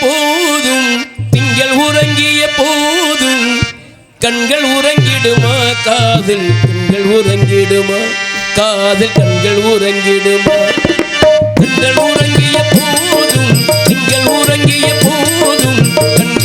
போதும் திங்கள் உறங்கிய போதும் கண்கள் உறங்கிடுமா காதில் கண்கள் உறங்கிடுமா காதில் கண்கள் உறங்கிடுமா? கண்கள் உறங்கிய போதும் திங்கள் உறங்கிய போதும் கண்கள்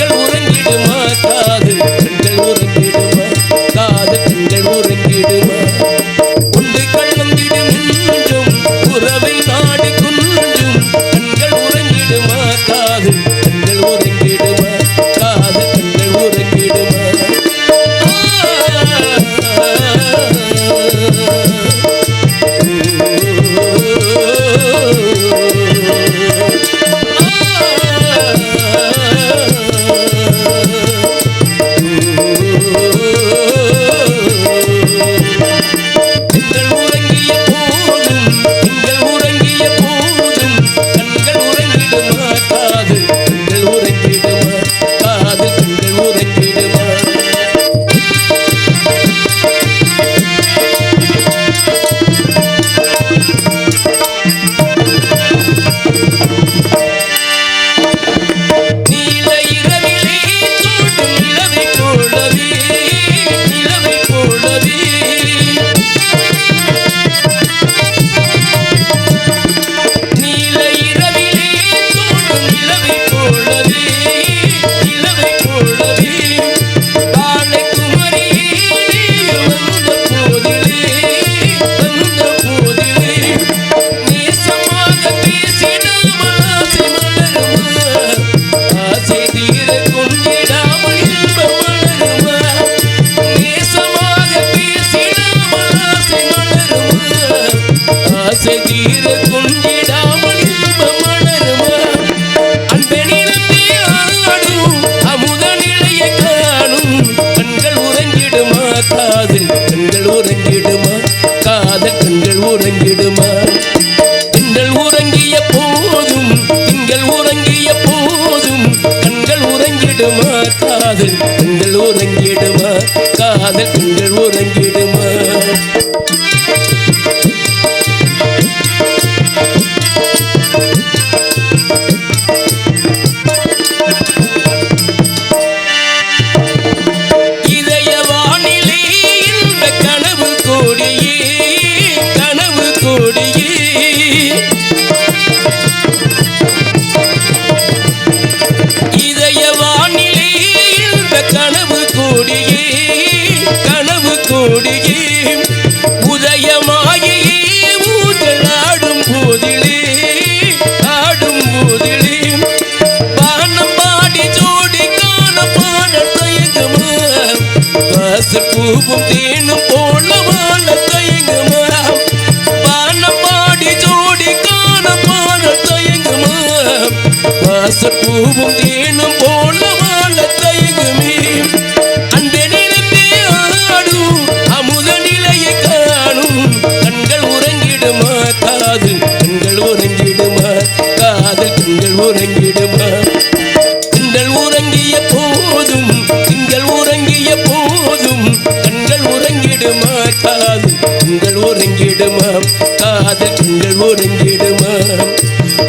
கண்கள் உறங்கிடுமா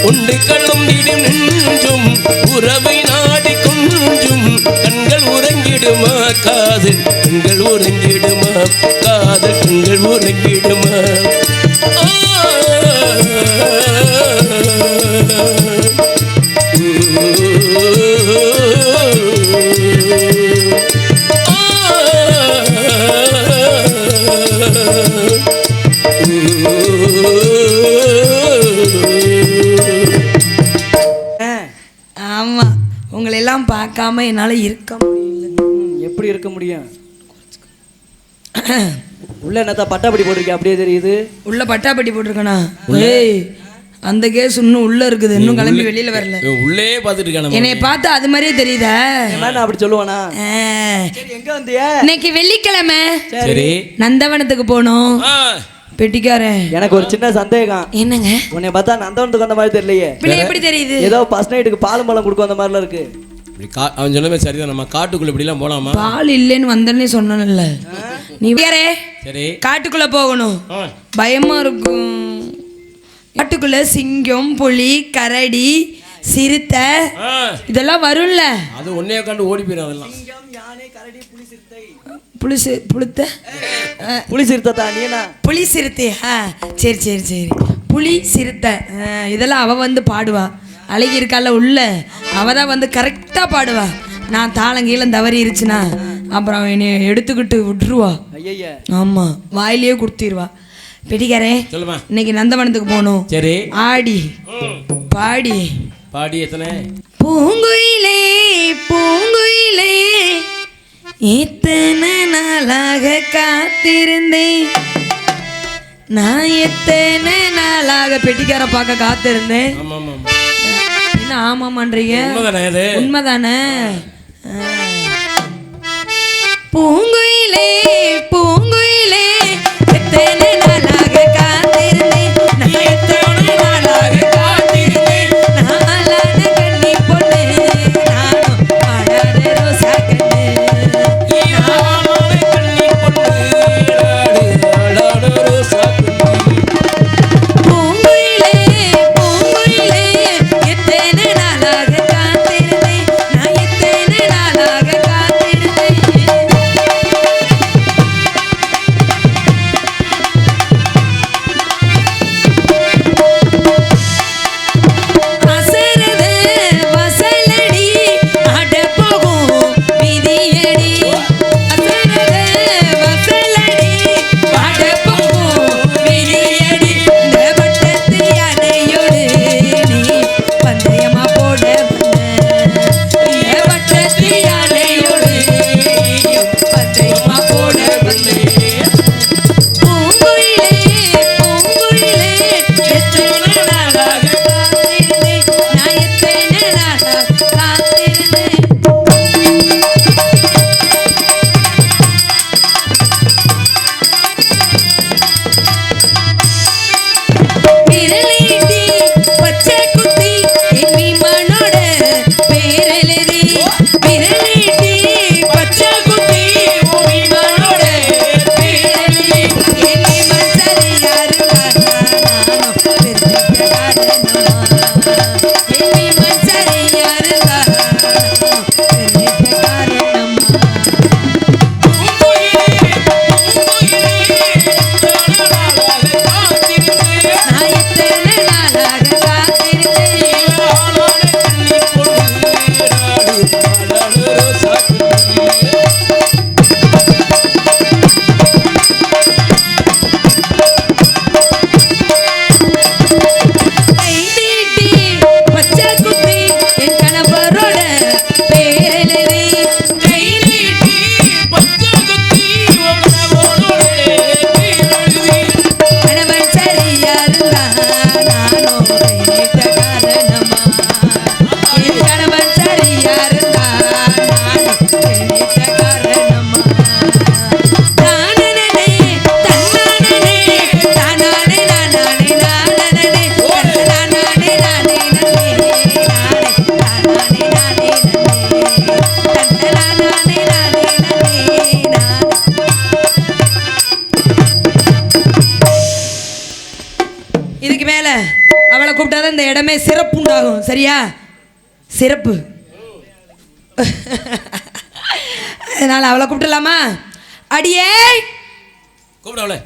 உண்டு களம்பிடும் நின்றும் உறவை நாடி கொஞ்சும் கண்கள் உறங்கிடுமா? காதல் கண்கள் உறங்கிடுமா காதல் கண்கள் உறங்கிடுமா பார்க்காம என்னால இருக்க முடியல. எப்படி இருக்க முடியும்? உள்ள என்னத்தா பட்டாப்படி போட்டிருக்கேன் அப்படியே தெரியுது. உள்ள பட்டாப்பட்டி போட்டிருக்கனா? ஏய் அந்த கேஸ் இன்னும் உள்ள இருக்குது. இன்னும் கிளம்பி வெளியில வரல. உள்ளே இருக்கான என்னைய பார்த்தா அது மாதிரியே தெரியுதா? நான் அப்படி சொல்லுவானா? எங்க வந்திய? இன்னைக்கு வெள்ளிக்கிழமை. சரி. நந்தவனத்துக்கு போனோம். பெட்டிக்காரன். எனக்கு ஒரு சின்ன சந்தேகம். என்னங்க? உன்னை பார்த்தா நந்தவனத்துக்கு வந்த மாதிரி தெரியலையே. எப்படி தெரியுது? ஏதோ ஃபர்ஸ்ட் நைட்டுக்கு பாலும் பழம் கொடுக்க வந்த மாதிரிலாம் இருக்கு. இப்படி கா அவன் சொன்ன மாதிரி சரிதான். நம்ம காட்டுக்குள்ள இப்படிலாம் போலாமா? பால் இல்லைன்னு வந்தேன்னே சொன்னேன்ல. நீ வேறே சரி. காட்டுக்குள்ள போகணும். பயமா இருக்கும். காட்டுக்குள்ள சிங்கம் புலி கரடி சிறுத்தை இதெல்லாம் வரும்ல. அது ஒன்னே கண்டு ஓடி போயிடும் அதெல்லாம். புளிசு புளுத்த புலி சிறுத்தை. நீனா புலி சிறுத்தையா சரி சரி சரி. புலி சிறுத்தை. இதெல்லாம் அவ வந்து பாடுவா. அழகி இருக்கால உள்ள. அவ தான் வந்து கரெக்டாக பாடுவா. நான் தாளங்கீழம் தவறி இருச்சுனா அப்புறம் என்னை எடுத்துக்கிட்டு விட்டுருவா. ஆமாம் வாயிலேயே கொடுத்திருவா. பெட்டிக்காரே இன்னைக்கு நந்தவனத்துக்கு போகணும். சரி. ஆடி. பாடி. பாடி எத்தனை? பூங்குயிலே பூங்குயிலே எத்தனை நாளாக காத்திருந்தேன்? நான் எத்தனை நாளாக பெட்டிக்கார பார்க்க காத்திருந்தேன். என்ன? ஆமாமான்றீங்க உண்மைதானே. பூங்குயிலே பூங்குயிலே எத்தனை நாளாக தெரிஞ்சுக்க காரணமா உண்டாகும் சரியா? சிறப்பு. அதனால அவளை கூப்பிடலாமா? அடியே! கூப்பிடவளே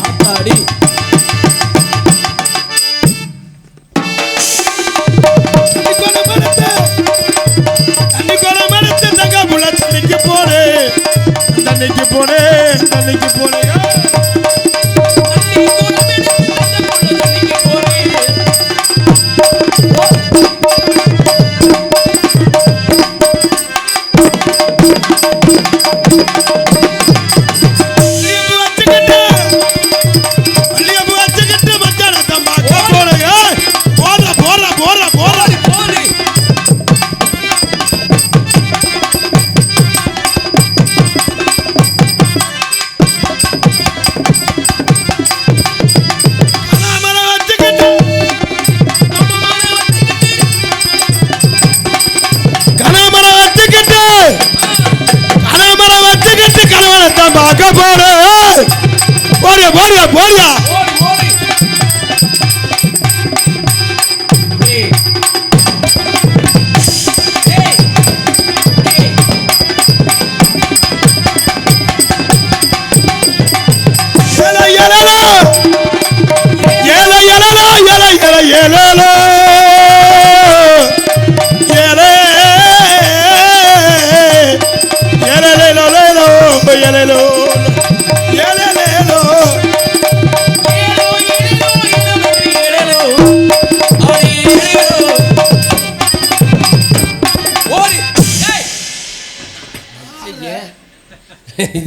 ஆத்தாடி தண்ணிக்கு போனே தண்ணிக்கு போனே போற பார்க்க போறேன் போறியா போறியா போறியா ஓடி ஓடி ஏய். ஏல ஏல ஏல ஏல.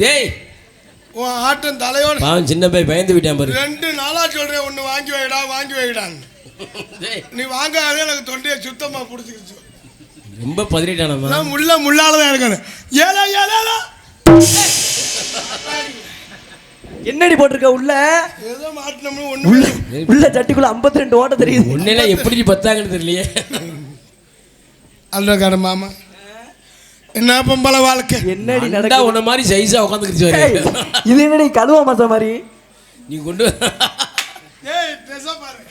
டேய் உன் ஆட்டம் தலையோட பாவம் சின்ன பையன் பயந்து விட்டான் பாரு. ரெண்டு நாளா சொல்றேன் ஒண்ணு வாங்கி வைடா வாங்கி வைடான்னு. நீ வாங்காதே எனக்கு தொண்டையை சுத்தமா பிடிச்சிக்கிச்சு ரொம்ப பதறிட்டானம்மா. நான் முள்ள முள்ளால தான் இருக்கேன். ஏலா ஏலா என்னடி போட்டிருக்க உள்ள? ஏதோ மாட்டினோம்னு உள்ள ஒண்ணு உள்ள சட்டிக்குள்ள 52 ரெண்டு ஓட்ட தெரியுது. உன்னெல்லாம் எப்படி பத்தாங்கன்னு தெரியலையே. அல்லக்கார மாமா என்ன பொம்பளை வாழ்க்கை? என்னடி அண்டா நடக்குது? உன்ன மாதிரி சைஸா பாரு இது என்னடி கழுவ மாச மாதிரி? நீ கொண்டு ஏய் பேச பாரு.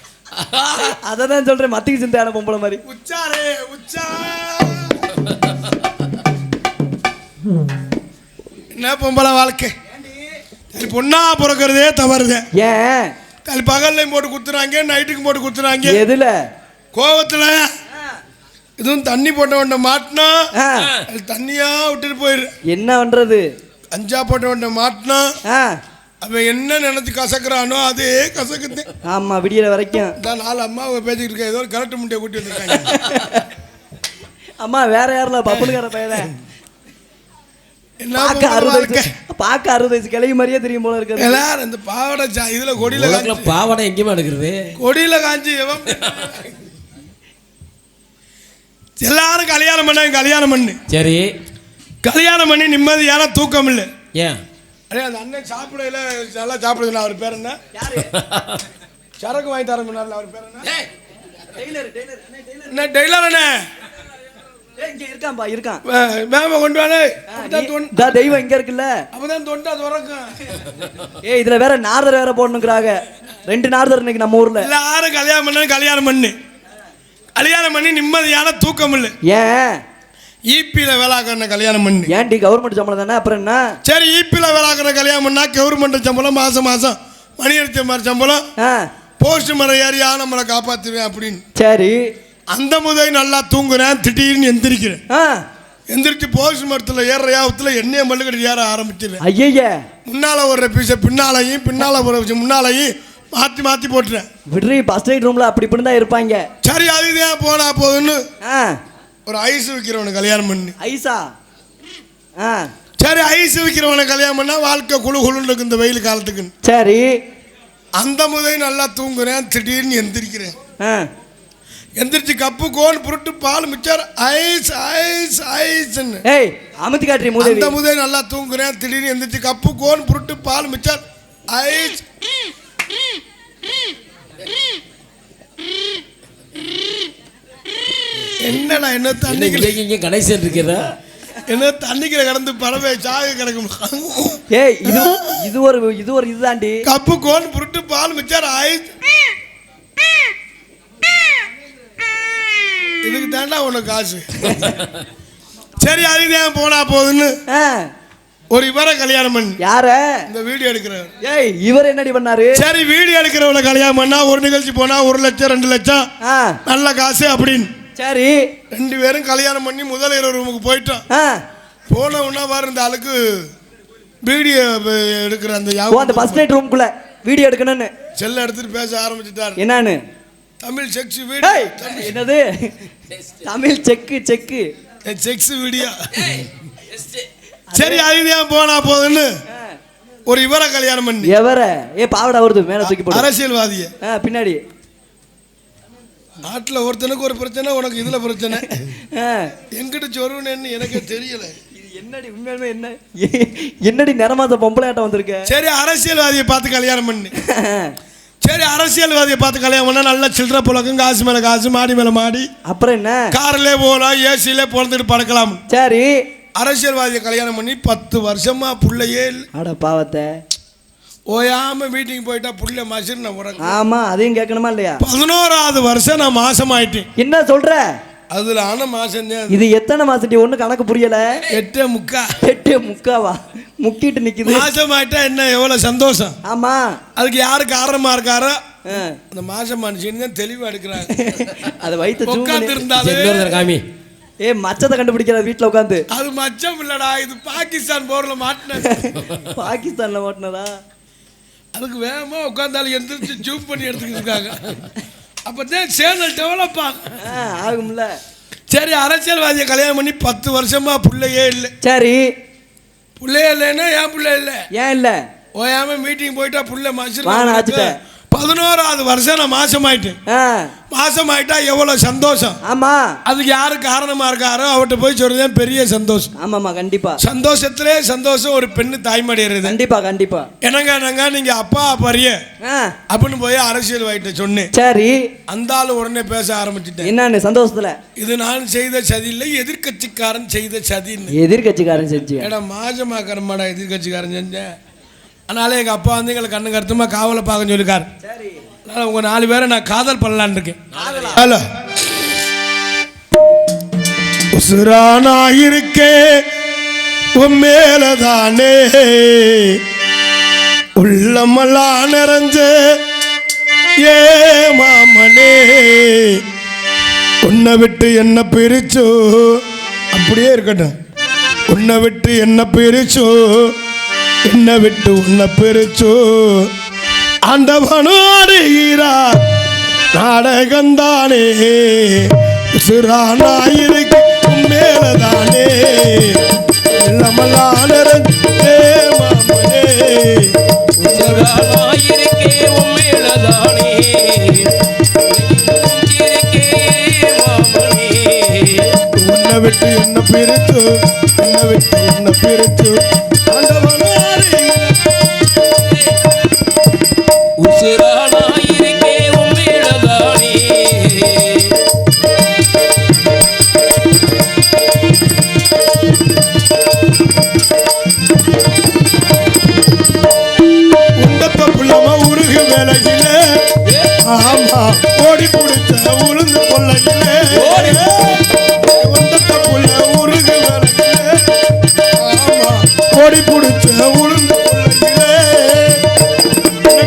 அததான் சொல்றேன் மத்திக்கு சிந்தையான பொம்பளை மாதிரி. உச்சாரே உச்சா. என்ன பொம்பளை வாழ்க்கை? சரி பொண்ணா பிறக்கிறதே தவறுதே. ஏன்? தள்ளி பகல்லையும் போட்டு குத்துறாங்க நைட்டுக்கும் போட்டு குத்துறாங்க. எதுல? கோவத்துல. இதுவும் தண்ணி போட்டவன்ட மாட்டினா ஆ, அது தண்ணியா விட்டுட்டு போயிரு. என்ன பண்றது? அஞ்சா போட்டவன்ட மாட்டினா ஆ, அவன் என்ன நினைச்சு கசக்குறானோ அதே கசக்குது. ஆமா விடியற வரைக்கும். தான் நாலு அம்மாவை பேசிக்கிட்டு இருக்கேன். ஏதோ ஒரு கரெக்ட் முட்டையை கூட்டி வந்திருக்காங்க. அம்மா வேற யாரில் பப்புனுக்கார பையன்? பார்க்க அறுபது வயசு கிளவி மாதிரியே தெரியும் போல இருக்கிறது எல்லாரும் இந்த பாவாடை சா- இதுல கொடியில பாவாடை எங்கேயுமா எடுக்கிறது? கொடியில காஞ்சி எல்லாரும் கல்யாணம் பண்ணாங்க கல்யாணம் பண்ணு. சரி. கல்யாணம் பண்ணி நிம்மதியான தூக்கம் இல்லை ஏன்? அடே அந்த அண்ணன் சாப்பிடையில நல்லா சாப்பிடுதுல அவர் பேர் என்ன? சரக்கு வாங்கி தர முன்னாடி அவர் பேர் என்ன? என்ன டெய்லர் அண்ணே? இருக்கான்பா இருக்கான் வேகமா கொண்டு வானே தெய்வம் இங்க இருக்குல்ல. அப்பதான் தொண்டா துறக்கும் ஏய் இதுல வேற நார்தர் வேற போடணுங்கிறாங்க. ரெண்டு நார்தர் இன்னைக்கு நம்ம ஊர்ல. எல்லாரும் கல்யாணம் பண்ண கல்யாணம் பண்ணு. கல்யாணம் பண்ணி நிம்மதியான தூக்கம் இல்லை ஏன் ஈபியில வேலாக்கண்ண கல்யாணம் பண்ணு. ஏன்டி கவர்மெண்ட் சம்பளம் தானே? அப்புறம் என்ன? சரி ஈபியில வேலாக்கண்ண கல்யாணம் பண்ணா கவர்மெண்ட் சம்பளம் மாசம் மாசம். மணி அடிச்ச மாதிரி சம்பளம். போஸ்ட் மரம் ஏறியா நம்மளை காப்பாத்துவேன் அப்படின்னு. சரி. அந்த முதல் நல்லா தூங்குறேன் திடீர்னு எந்திரிக்கிறேன். எந்திரிச்சு போஸ்ட் மரத்தில் ஏற யாபத்தில் எண்ணெயை மல்லுக்கடி ஏற ஆரம்பிச்சிடுறேன் ஐயய்ய முன்னால ஒரு பீஸை பின்னாலையும் பின்னால ஒரு முன்னாலையும் மாற்றி மாற்றி போட்டுறேன். விடுறி ஃபர்ஸ்ட் எய்ட் ரூம்ல அப்படி இப்படி தான் இருப்பாங்க. சரி அதுதான் போனா போதுன்னு ஆ. ஒரு ஐஸ் விற்கிறவனை கல்யாணம் பண்ணி. ஐசா ஆ? சரி ஐஸ் விற்கிறவனை கல்யாணம் பண்ணா வாழ்க்கை குழு குழுன்னு இருக்கு இந்த வெயில் காலத்துக்கு சரி. அந்த முதல் நல்லா தூங்குறேன் திடீர்னு எந்திரிக்கிறேன். ஆ. எந்திரிச்சு கப்பு கோன் புருட்டு பால் மிச்சர் ஐஸ் ஐஸ் ஐஸ்ன்னு ஏய் அமுத்தி காட்டுறி மூதேவி. அந்த முதல் நல்லா தூங்குறேன் திடீர்னு எந்திரிச்சு கப்பு கோன் புருட்டு பால் மிச்சர் ஐஸ் என்னடா என்ன இங்கே கணேசன் இருக்கிறதா? என்ன தண்ணிக்குள்ள கிடந்து பறவை சாக கிடக்கும். ஏய் இது இது ஒரு இது ஒரு இதுதாண்டி கப்பு கோன் புருட்டு பால் மிச்சர் ஐஸ். இதுக்கு தாண்டா உனக்கு காசு. சரி அதுதான் போனா போகுதுன்னு ஒரு இவரை கல்யாணம் பண்ணி. யார? இந்த வீடியோ எடுக்கிறவர். ஏய் இவர் என்னடி பண்ணாரு? சரி வீடியோ எடுக்கிறவளை கல்யாணம் பண்ணா ஒரு நிகழ்ச்சி போனா ஒரு லட்சம் ரெண்டு லட்சம். ஆ. நல்ல காசு அப்படின்னு. சரி. ரெண்டு பேரும் கல்யாணம் பண்ணி முதல் இரவு ரூமுக்கு போயிட்டோம். ஆ. போன உடனே பாரு இந்த ஆளுக்கு வீடியோ எடுக்கிற அந்த ஓ அந்த ஃபர்ஸ்ட் நைட் ரூம்குள்ள வீடியோ எடுக்கணும்னு. செல்ல எடுத்துட்டு பேச ஆரம்பிச்சுட்டாரு. என்னன்னு? தமிழ் செக்ஸ் ஏய் வீடியோ என்னது? தமிழ் செக்கு செக்கு. Sex video. சரி அதுதான் போனா போதுன்னு ஒரு இவரை கல்யாணம் பண்ணி. எவர? ஏ பாவடா வருது மேல தூக்கி போடு. அரசியல்வாதிய. பின்னாடி. நாட்டில் ஒருத்தனுக்கு ஒரு பிரச்சனை உனக்கு இதுல பிரச்சனை. எங்கிட்ட சொருவனேன்னு எனக்கே தெரியல. இது என்னடி உண்மையாலுமே என்ன? என்னடி நிறமாத பொம்பளையாட்டம் வந்திருக்க? சரி அரசியல்வாதியை பார்த்து கல்யாணம் பண்ணு. சரி அரசியல்வாதியை பார்த்து கல்யாணம் பண்ணா நல்ல சில்லற புழக்கம் காசு மேல காசு மாடி மேல மாடி. அப்புறம் என்ன? கார்ல போகலாம் ஏசியில பிறந்துட்டு பறக்கலாம் சரி. அரசியல்வாதியை கல்யாணம் பண்ணி பத்து வருஷமா புள்ளையே. அட பாவத்தை. ஓயாம மீட்டிங் போயிட்டா புள்ள மாசம் நான் உறங்க ஆமா அதையும் கேட்கணுமா இல்லையா? பதினோராவது வருஷம் நான் மாசம் ஆயிட்டேன் என்ன சொல்ற? அதுல ஆன மாசம் இது எத்தனை மாசட்டி ஒண்ணு கணக்கு புரியல. எட்டே முக்கா. எட்டு முக்காவா? முக்கிட்டு நிக்குது. மாசம் ஆயிட்டா என்ன எவ்வளவு சந்தோஷம்? ஆமா. அதுக்கு யாரு காரணமா இருக்காரோ. அந்த மாசம் மனுஷன் தான் தெளிவா எடுக்கிறாங்க. அதை வைத்து உட்கார்ந்து இருந்தாலும் காமி. ஏ மச்சத்தை கண்டுபிடிக்கிற வீட்டுல உட்காந்து. அது மச்சம் இல்லடா இது பாகிஸ்தான் போர்ல மாட்டினது. பாகிஸ்தான்ல ஓட்டுனதா அதுக்கு வேகமா உட்காந்தாலும் எந்திரிச்சு ஜூம் பண்ணி எடுத்துக்கிட்டு இருக்காங்க. அப்பதான் சேனல் டெவலப் ஆகும்ல. சரி அரசியல்வாதியை கல்யாணம் பண்ணி பத்து வருஷமா பிள்ளையே இல்லை. சரி. பிள்ளையே இல்லைன்னா ஏன் பிள்ளை இல்லை? ஏன் இல்ல? ஓயாம மீட்டிங் போயிட்டா புள்ள. மாசம் பதினோராவது வருஷம் நான் மாசம் ஆயிட்டேன் மாசம் ஆயிட்டா எவ்வளவு சந்தோஷம். ஆமா. அதுக்கு யாரு காரணமா இருக்காரோ அவர்கிட்ட போய் சொல்றதே பெரிய சந்தோஷம். ஆமாமா கண்டிப்பா. சந்தோஷத்திலே சந்தோஷம் ஒரு பெண்ணு தாய்மடி ஏறுது கண்டிப்பா கண்டிப்பா. என்னங்க என்னங்க நீங்க அப்பா பரிய அப்படின்னு போய் அரசியல் வாயிட்ட சொன்னேன். சரி. அந்த ஆளு உடனே பேச ஆரம்பிச்சிட்டேன். என்னன்னு சந்தோஷத்துல? இது நான் செய்த சதி இல்லை எதிர்க்கட்சிக்காரன் செய்த சதின்னு எதிர்கட்சிக்காரன் செஞ்சு ஏடா மாஜமாக்கறமாடா எதிர்க்கட்சிக்காரன் செஞ்சேன். அதனால எங்க அப்பா வந்து எங்களை கண்ணு கருத்துமா காவலை பார்க்க சொல்லிருக்காரு சரி. அதனால உங்க நாலு பேரை நான் காதல் பண்ணலான்னு இருக்கேன். ஹலோ. உசுரானா இருக்கே உன் மேலதானே. உள்ளமெல்லாம் நிறைஞ்ச ஏ மாமனே. உன்னை விட்டு என்ன பிரிச்சோ அப்படியே இருக்கட்டும். உன்னை விட்டு என்ன பிரிச்சோ என்ன விட்டு உன்னை பிரிச்சோ ஆண்டவனும் அறிகிறார் நாடகந்தானே உசுரானாயிருக்கு மேலதானே இளமலான மாமனே இருக்கே மாமனே உன்னை விட்டு என்ன பிரித்து உன்னை விட்டு என்ன பிரித்து புள்ளம உருகு வேலையில. ஆமா ஓடி பிடிச்ச உளுந்து கொள்ளையில. ஓடி. உண்டத்த புள்ள உருகு வேலையில. ஆமா ஓடி பிடிச்ச உளுந்து கொள்ளையில.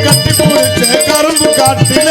கட்டி பிடிச்ச கரும்பு காட்டிலே.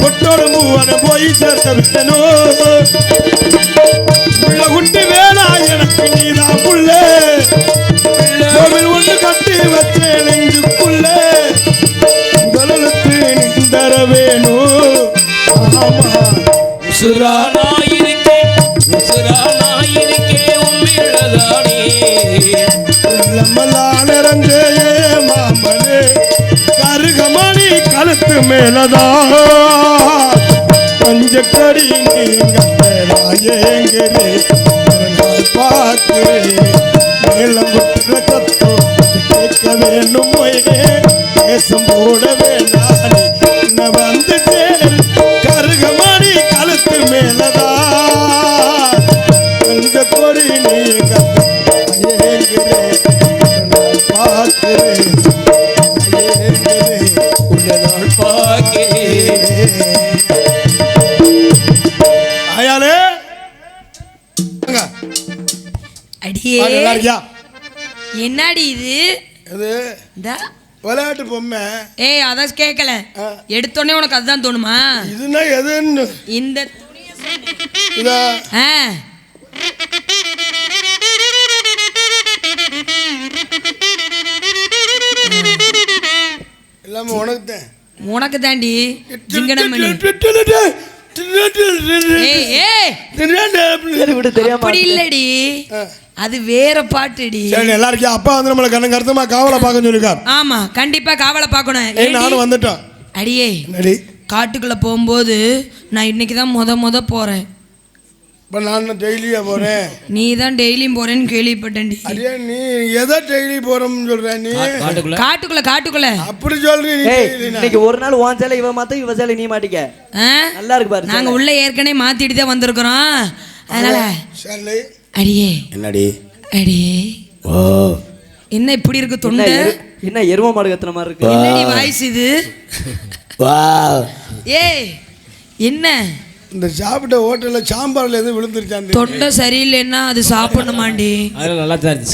பொட்டோடு மூவன போய் சேர்த்த வேணும் உள்ள குட்டி வேணா எனக்கு நீதான் புள்ளே. கோவில் ஒன்று கட்டி வச்சேன் நெஞ்சுக்குள்ளே முதலுக்கு நிந்தர வேணும். ஆமா. உசுரானாயிருக்கே உண்மையிலதானே உள்ளமெல்லாம் நிறைஞ்சே கழுத்து மேலதான் பஞ்சக்கடி நீங்க ஏங்குறே பார்க்கிறேன் மேலம் விட்டுற கத்தோ கேட்க வேண்டும் மொயே தேசம் போட வேண்டாம். நல்லா இருக்கியா? என்னடி இது? விளையாட்டு பொம்மை. ஏய் அதான் கேட்கல. எடுத்தோடனே உனக்கு அதுதான் தோணுமா? இதுன்னா எதுன்னு? இந்த. இதா? ஆ. எல்லாமே உனக்கு தான் உனக்கு தாண்டி அப்படி இல்லடி. அது வேற பாட்டுடி. இருக்கியா அப்பா வந்து நம்மளை கண்ணு கருத்தமா காவலை பார்க்க சொல்லிருக்கார் ஆமா கண்டிப்பா காவலை பார்க்கணும்? நானும் வந்துட்டோம் அடியே என்னடி? காட்டுக்குள்ள போகும்போது நான் இன்னைக்கு தான் முத முத போறேன். இப்போ நான் டெய்லியா போறேன். நீ தான் டெய்லியும் போறேன்னு கேள்விப்பட்டேன்டி அடியே நீ எதை டெய்லி போறோம்னு சொல்ற நீ? காட்டுக்குள்ள. காட்டுக்குள்ள காட்டுக்குள்ள. அப்படி சொல்றீ நீ ஏய் டெய்லினா இன்னைக்கு ஒரு நாள் உன் சேலை இவ மாத்த இவ சேலை நீ மாட்டிக்க. ஆ? நல்லா இருக்கு பாரு நாங்க உள்ள ஏற்கனவே மாத்திட்டு தான் வந்திருக்கிறோம். அதனால சரி அடியே. என்னடி? அடியே. ஓ. என்ன இப்படி இருக்கு என்ன தொண்டை? எரு- என்ன எரும மாடு கத்துன மாதிரி இருக்கு? என்னடி வாய்ஸ் இது? வா. ஏய் என்ன? இந்த சாப்பிட்ட ஹோட்டல்ல சாம்பார்ல எதுவும் விழுந்துருச்சான் தொண்டை சரியில்லைன்னா அது சாப்பிடணுமாண்டி? அதெல்லாம் நல்லா தான் இருந்துச்சு.